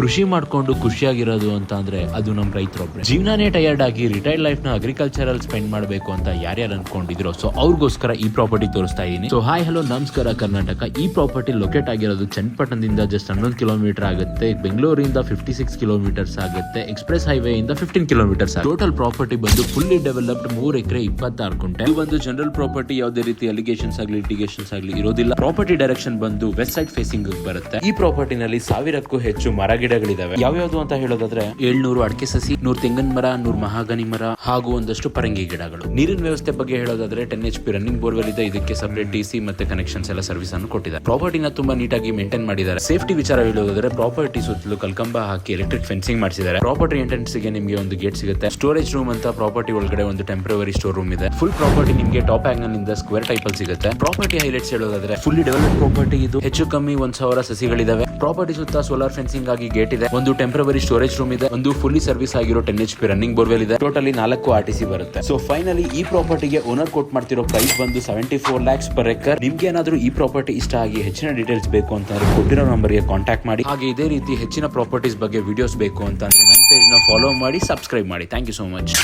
ಕೃಷಿ ಮಾಡ್ಕೊಂಡು ಖುಷಿಯಾಗಿರೋದು ಅಂತ ಅಂದ್ರೆ ಅದು ನಮ್ ರೈತರೊಬ್ಬರೇ ಜೀವನಾನೇ ಟಯರ್ಡ್ ಆಗಿ ರಿಟೈರ್ಡ್ ಲೈಫ್ನ ಅಗ್ರಿಕಲ್ಚರಲ್ ಸ್ಪೆಂಡ್ ಮಾಡಬೇಕು ಅಂತ ಯಾರ್ಯಾರು ಅನ್ಕೊಂಡಿದ್ರು ಸೊ ಅವ್ರಿಗೋಸ್ಕರ ಈ ಪ್ರಾಪರ್ಟಿ ತೋರಿಸ್ತಾ ಇದೀನಿ. ಸೊ ಹಾಯ್ ಹಲೋ ನಮಸ್ಕಾರ, ಕರ್ನಾಟಕ. ಈ ಪ್ರಾಪರ್ಟಿ ಲೊಕೇಟ್ ಆಗಿರೋದು ಚನ್ನಪಟ್ಟಣದಿಂದ ಜಸ್ಟ್ ಹನ್ನೊಂದು ಕಿಲೋಮೀಟರ್ ಆಗುತ್ತೆ, ಬೆಂಗಳೂರಿಂದ ಫಿಫ್ಟಿ ಸಿಕ್ಸ್ ಕಿಲೋಮೀಟರ್ಸ್ ಆಗುತ್ತೆ ಎಕ್ಸ್ಪ್ರೆಸ್ ಹೈವೇ ಇಂದ ಫಿಫ್ಟೀನ್ ಕಿಲೋಮೀಟರ್ಸ್ ಟೋಟಲ್ ಪ್ರಾಪರ್ಟಿ ಬಂದು ಫುಲ್ಲಿ ಡೆವಲಪ್ಡ್ ಮೂರ್ ಎಕರೆ ಇಪ್ಪತ್ತಾರು ಕುಂಟೆ ಇದು ಒಂದು ಜನರಲ್ ಪ್ರಾಪರ್ಟಿ ಯಾವುದೇ ರೀತಿ ಅಲಿಗೇಷನ್ಸ್ ಆಗಲಿ ಲಿಟಿಗೇಷನ್ಸ್ ಆಗಲಿ ಇರೋದಿಲ್ಲ. ಪ್ರಾಪರ್ಟಿ ಡೈರೆಕ್ಷನ್ ಬಂದು ವೆಸ್ಟ್ ಸೈಡ್ ಫೇಸಿಂಗ್ ಬರುತ್ತೆ. ಈ ಪ್ರಾಪರ್ಟಿನಲ್ಲಿ ಸಾವಿರಕ್ಕೂ ಹೆಚ್ಚು ಮರ ಗಿಡಗಳಿದಾವೆ ಯಾವ್ಯಾವ್ದು ಅಂತ ಹೇಳೋದಾದ್ರೆ ಏಳ್ನೂರು ಅಡಿಕೆ ಸಸಿ ನೂರ್ ತೆಂಗಿನ ಮರ ನೂರ್ ಮಹಾಗನಿ ಮರ ಹಾಗೂ ಒಂದಷ್ಟು ಪರಂಗಿ ಗಿಡಗಳು. ನೀರಿನ ವ್ಯವಸ್ಥೆ ಬಗ್ಗೆ ಹೇಳೋದಾದ್ರೆ ten H P running borewell ಇದೆ ಇದಕ್ಕೆ ಸಪರೇಟ್ ಡಿ ಸಿ ಮತ್ತೆ ಕನೆಕ್ಷನ್ಸ್ ಎಲ್ಲ ಸರ್ವಿಸ್ ಅನ್ನು ಕೊಟ್ಟಿದ್ದಾರೆ. ಪ್ರಾಪರ್ಟಿನ ತುಂಬಾ ನೀಟಾಗಿ ಮೇಂಟೈನ್ ಮಾಡಿದ್ದಾರೆ. ಸೇಫ್ಟಿ ವಿಚಾರ ಹೇಳೋದಾದ್ರೆ ಪ್ರಾಪರ್ಟಿ ಸುತ್ತಲೂ ಕಲ್ಕಂಬ ಹಾಕಿ ಎಲೆಕ್ಟ್ರಿಕ್ ಫೆನ್ಸಿಂಗ್ ಮಾಡಿಸಿದ್ದಾರೆ. ಪ್ರಾಪರ್ಟಿ ಎಂಟ್ರೆನ್ಸ್ಗೆ ನಿಮಗೆ ಒಂದು ಗೇಟ್ ಸಿಗುತ್ತೆ. ಸ್ಟೋರೇಜ್ ರೂಮ್ ಅಂತ ಪ್ರಾಪರ್ಟಿ ಒಳಗಡೆ ಒಂದು ಟೆಂಪರರಿ ಸ್ಟೋರ್ ರೂಮ್ ಇದೆ. ಫುಲ್ ಪ್ರಾಪರ್ಟಿ ನಿಮಗೆ ಟಾಪ್ ಆಂಗಲ್ ಇಂದ ಸ್ಕ್ವೇರ್ ಟೈಪ್ ಅಲ್ಲಿ ಸಿಗುತ್ತೆ. ಪ್ರಾಪರ್ಟಿ ಹೈಲೈಟ್ಸ್ ಹೇಳೋದಾದ್ರೆ ಫುಲ್ಲಿ ಡೆವಲಪ್ ಪ್ರಾಪರ್ಟಿ ಇದು. ಹೆಚ್ಚು ಕಮ್ಮಿ ಒಂದ್ ಸಾವಿರ ಸಸಿಗಳಿದಾವೆ. ಪ್ರಾಪರ್ಟಿ ಸುತ್ತ ಸೋಲಾರ್ ಫೆನ್ಸಿಂಗ್ ಆಗಿ ಗೇಟ್ ಇದೆ. ಒಂದು ಟೆಂಪರರಿ ಸ್ಟೋರೇಜ್ ರೂಮ್ ಇದೆ. ಒಂದು ಫುಲ್ಲಿ ಸರ್ವಿಸ್ ಆಗಿರೋ ten H P running borewell ಇದೆ. ಟೋಟಲಿ ನಾಲ್ಕು ಆರ್ ಟಿ ಸಿ ಬರುತ್ತೆ. ಸೊ ಫೈನಲಿ ಈ ಪ್ರಾಪರ್ಟಿಗೆ ಓನರ್ ಕೊಟ್ ಮಾಡ್ತಿರೋ ಪ್ರೈಸ್ ಬಂದು seventy four lakhs per acre ನಿಮ್ಗೆ ಏನಾದ್ರೂ ಈ ಪ್ರಾಪರ್ಟಿ ಇಷ್ಟ ಆಗಿ ಹೆಚ್ಚಿನ ಡೀಟೇಲ್ಸ್ ಬೇಕು ಅಂತ ಕೊಟ್ಟಿರೋ ನಂಬರ್ಗೆ ಕಾಂಟ್ಯಾಕ್ಟ್ ಮಾಡಿ. ಹಾಗೆ ಇದೇ ರೀತಿ ಹೆಚ್ಚಿನ ಪ್ರಾಪರ್ಟೀಸ್ ಬಗ್ಗೆ ವಿಡಿಯೋಸ್ ಬೇಕು ಅಂತಂದ್ರೆ ನನ್ನ ಪೇಜ್ನ ಫಾಲೋ ಮಾಡಿ ಸಬ್ಸ್ಕ್ರೈಬ್ ಮಾಡಿ. Thank you so much